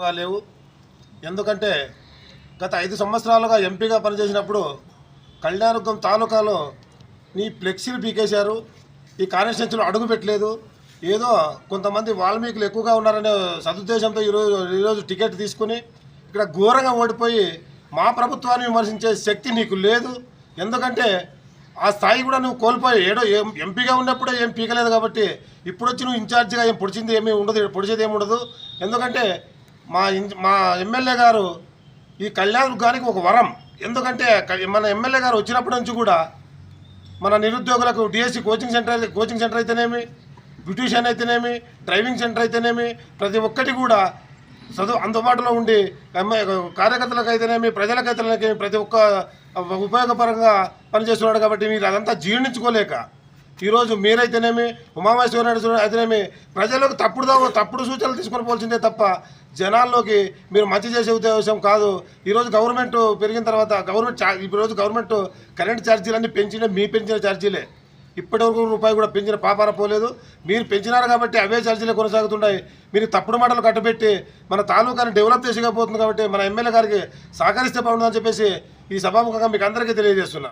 లేవు. ఎందుకంటే గత ఐదు సంవత్సరాలుగా ఎంపీగా పనిచేసినప్పుడు కళ్యాణదుర్గం తాలూకాలో నీ ఫ్లెక్సీలు పీకేశారు ఈ కాన్స్టిట్యూన్సీలో అడుగు పెట్టలేదు. ఏదో కొంతమంది వాల్మీకులు ఎక్కువగా ఉన్నారనే సదుద్దేశంతో ఈరోజు ఈరోజు టికెట్ తీసుకుని ఇక్కడ ఘోరంగా ఓడిపోయి మా ప్రభుత్వాన్ని విమర్శించే శక్తి నీకు లేదు. ఎందుకంటే ఆ స్థాయి కూడా నువ్వు కోల్పోయి ఏడో ఏం ఎంపీగా ఉన్నప్పుడే ఏం పీకలేదు కాబట్టి ఇప్పుడు వచ్చి నువ్వు ఇన్ఛార్జిగా ఏం పొడిచింది ఏమీ ఉండదు పొడిచేది ఏమి ఉండదు. ఎందుకంటే మా ఇన్- మా ఎమ్మెల్యే గారు ఈ కళ్యాణ్ గారికి ఒక వరం. ఎందుకంటే మన ఎమ్మెల్యే గారు వచ్చినప్పటి నుంచి కూడా మన నిరుద్యోగులకు డిఎస్సి కోచింగ్ సెంటర్ అయితే కోచింగ్ సెంటర్ అయితేనేమి బ్యూటిషియన్ అయితేనేమి డ్రైవింగ్ సెంటర్ అయితేనేమి ప్రతి ఒక్కటి కూడా చదువు అందుబాటులో ఉండి కార్యకర్తలకు అయితేనేమి ప్రజలకైతేనేమి ప్రతి ఒక్క ఉపయోగపరంగా పనిచేస్తున్నాడు కాబట్టి మీరు అదంతా జీర్ణించుకోలేక ఈరోజు మీరైతేనేమి ఉమామేశ్వర నాయుడు అయితేనేమి ప్రజలకు తప్పుడు తప్పుడు సూచనలు తీసుకొని పోల్సిందే తప్ప జనాల్లోకి మీరు మంచి చేసే ఉద్దేశం కాదు. ఈరోజు గవర్నమెంట్ పెరిగిన తర్వాత గవర్నమెంట్ ఈరోజు గవర్నమెంట్ కరెంట్ ఛార్జీలన్నీ పెంచిన మీ పెంచిన ఛార్జీలే. ఇప్పటివరకు రూపాయి కూడా పెంచిన పాపార పోలేదు. మీరు పెంచినారు కాబట్టి అవే ఛార్జీలే కొనసాగుతున్నాయి. మీరు తప్పుడు మాటలు కట్టబెట్టి మన తాలూకాని డెవలప్ చేసిపోతుంది కాబట్టి మన ఎమ్మెల్యే గారికి సహకరిస్తే బాగుంటుందని చెప్పేసి ఈ సభాముఖంగా మీకు అందరికీ తెలియజేస్తున్నా.